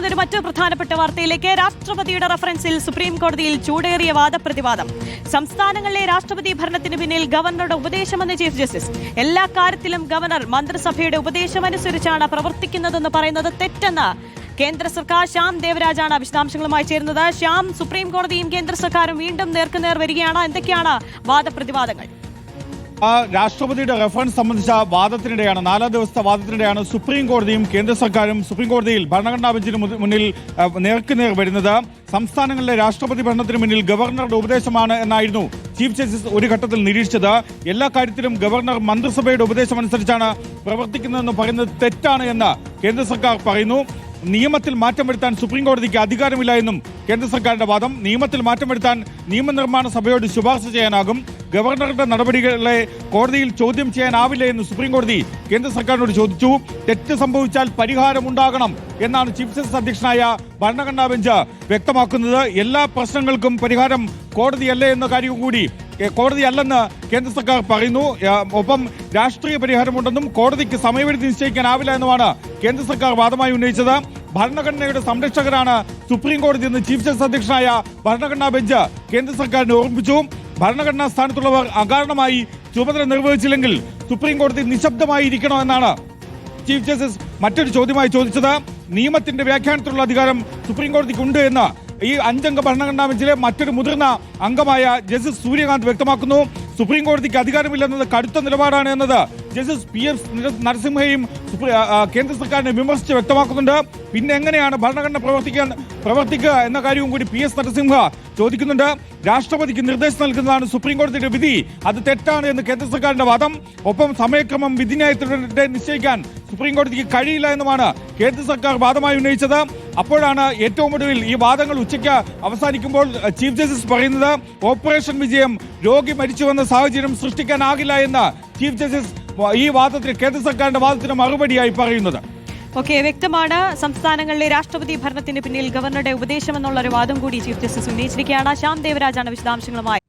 പോകുന്നത് ഒരു മറ്റു പ്രധാനപ്പെട്ട വാർത്തയിലേക്ക് രാഷ്ട്രപതിയുടെ റഫറൻസിൽ സുപ്രീം കോടതിയിൽ ചൂടേറിയ വാദപ്രതിവാദം. സംസ്ഥാനങ്ങളിലെ രാഷ്ട്രപതി ഭരണത്തിന് പിന്നിൽ ഗവർണറുടെ ഉപദേശമെന്ന് ചീഫ് ജസ്റ്റിസ്. എല്ലാ കാര്യത്തിലും ഗവർണർ മന്ത്രിസഭയുടെ ഉപദേശമനുസരിച്ചാണ് പ്രവർത്തിക്കുന്നതെന്ന് പറയുന്നത് തെറ്റെന്ന് കേന്ദ്ര സർക്കാർ ശ്യാം ദേവരാജാണ് വിശദാംശങ്ങളുമായി ചേരുന്നത്. ശ്യാം സുപ്രീം കോടതിയും കേന്ദ്ര സർക്കാരും വീണ്ടും നേർക്കുനേർ വരികയാണ്. എന്തൊക്കെയാണ് വാദപ്രതിവാദങ്ങൾ? ആ രാഷ്ട്രപതിയുടെ റെഫറൻസ് സംബന്ധിച്ച വാദത്തിനിടെയാണ് നാലാം ദിവസത്തെ വാദത്തിനിടെയാണ് സുപ്രീം കോടതിയും കേന്ദ്ര സർക്കാരും സുപ്രീം കോടതിയിൽ ഭരണഘടനാ ബെഞ്ചിന് മുന്നിൽ നേർക്കുനേർ വരുന്നത്. സംസ്ഥാനങ്ങളിലെ രാഷ്ട്രപതി ഭരണത്തിന് മുന്നിൽ ഗവർണറുടെ ഉപദേശമാണ് എന്നായിരുന്നു ചീഫ് ജസ്റ്റിസ് ഒരു ഘട്ടത്തിൽ നിരീക്ഷിച്ചത്. എല്ലാ കാര്യത്തിലും ഗവർണർ മന്ത്രിസഭയുടെ ഉപദേശം അനുസരിച്ചാണ് പ്രവർത്തിക്കുന്നതെന്ന് പറയുന്നത് തെറ്റാണ് എന്ന് കേന്ദ്ര സർക്കാർ പറയുന്നു. നിയമത്തിൽ മാറ്റം വരുത്താൻ സുപ്രീം കോടതിക്ക് അധികാരമില്ല എന്നും കേന്ദ്ര സർക്കാരിന്റെ വാദം. നിയമത്തിൽ മാറ്റം വരുത്താൻ നിയമനിർമ്മാണ സഭയോട് ശുപാർശ ചെയ്യാനാകും. ഗവർണറുടെ നടപടികളെ കോടതിയിൽ ചോദ്യം ചെയ്യാനാവില്ല എന്ന് സുപ്രീം കോടതി കേന്ദ്ര സർക്കാരിനോട് ചോദിച്ചു. തെറ്റ് സംഭവിച്ചാൽ പരിഹാരം ഉണ്ടാകണം എന്നാണ് ചീഫ് ജസ്റ്റിസ് അധ്യക്ഷനായ ഭരണഘടനാ ബെഞ്ച് വ്യക്തമാക്കുന്നത്. എല്ലാ പ്രശ്നങ്ങൾക്കും പരിഹാരം കോടതിയല്ലേ എന്ന കാര്യവും കൂടി കോടതിയല്ലെന്ന് കേന്ദ്ര സർക്കാർ പറയുന്നു. ഒപ്പം രാഷ്ട്രീയ പരിഹാരമുണ്ടെന്നും കോടതിക്ക് സമയപരിധി നിശ്ചയിക്കാനാവില്ല എന്നുമാണ് കേന്ദ്ര സർക്കാർ വാദമായി ഉന്നയിച്ചത്. ഭരണഘടനയുടെ സംരക്ഷകരാണ് സുപ്രീം കോടതി എന്ന് ചീഫ് ജസ്റ്റിസ് അധ്യക്ഷനായ ഭരണഘടനാ ബെഞ്ച് കേന്ദ്ര സർക്കാരിനെ ഓർമ്മിപ്പിച്ചു. ഭരണഘടനാ സ്ഥാനത്തുള്ളവർ അകാരണമായി ചുമതല നിർവഹിച്ചില്ലെങ്കിൽ സുപ്രീം കോടതി നിശബ്ദമായി ഇരിക്കണോ എന്നാണ്. ചീഫ് ജസ്റ്റിസ് മറ്റൊരു ചോദ്യമായി ചോദിച്ചത് നിയമത്തിന്റെ വ്യാഖ്യാനത്തിലുള്ള അധികാരം സുപ്രീം കോടതിക്ക് ഉണ്ട് എന്ന്. ഈ അഞ്ചംഗ ഭരണഘടനാ ബെഞ്ചിലെ മറ്റൊരു മുതിർന്ന അംഗമായ ജസ്റ്റിസ് സൂര്യകാന്ത് വ്യക്തമാക്കുന്നു. സുപ്രീം കോടതിക്ക് അധികാരമില്ലെന്നത് കടുത്ത നിലപാടാണ് എന്നത് ജസ്റ്റിസ് പി എസ് നരസിംഹയും കേന്ദ്ര സർക്കാരിനെ വിമർശിച്ച് വ്യക്തമാക്കുന്നുണ്ട്. പിന്നെ എങ്ങനെയാണ് ഭരണഘടന പ്രവർത്തിക്കാൻ പ്രവർത്തിക്കുക എന്ന കാര്യവും കൂടി പി എസ് നരസിംഹ ചോദിക്കുന്നുണ്ട്. രാഷ്ട്രപതിക്ക് നിർദ്ദേശം നൽകുന്നതാണ് സുപ്രീം കോടതിയുടെ വിധി. അത് തെറ്റാണ് എന്ന് കേന്ദ്ര സർക്കാരിന്റെ വാദം. ഒപ്പം സമയക്രമം വിധിന്യായത്തിലൂടെ നിശ്ചയിക്കാൻ സുപ്രീം കോടതിക്ക് കഴിയില്ല എന്നുമാണ് കേന്ദ്ര സർക്കാർ വാദമായി ഉന്നയിച്ചത്. അപ്പോഴാണ് ഏറ്റവും ഒടുവിൽ ഈ വാദങ്ങൾ ഉച്ചയ്ക്ക് അവസാനിക്കുമ്പോൾ ചീഫ് ജസ്റ്റിസ് പറയുന്നത് ഓപ്പറേഷൻ വിജയം രോഗി മരിച്ചുവെന്ന സാഹചര്യം സൃഷ്ടിക്കാനാകില്ല എന്ന് ചീഫ് ജസ്റ്റിസ് ഈ വാദത്തിന് കേന്ദ്ര സർക്കാരിന്റെ വാദത്തിന് മറുപടിയായി പറയുന്നത്. ഓക്കെ വ്യക്തമാണ്. സംസ്ഥാനങ്ങളിലെ രാഷ്ട്രപതി ഭരണത്തിന് പിന്നിൽ ഗവർണറുടെ ഉപദേശം എന്നുള്ള ഒരു വാദം കൂടി ചീഫ് ജസ്റ്റിസ് ഉന്നയിച്ചിരിക്കുകയാണ്. ശ്യാം ദേവരാജാണ് വിശദാംശങ്ങളുമായി.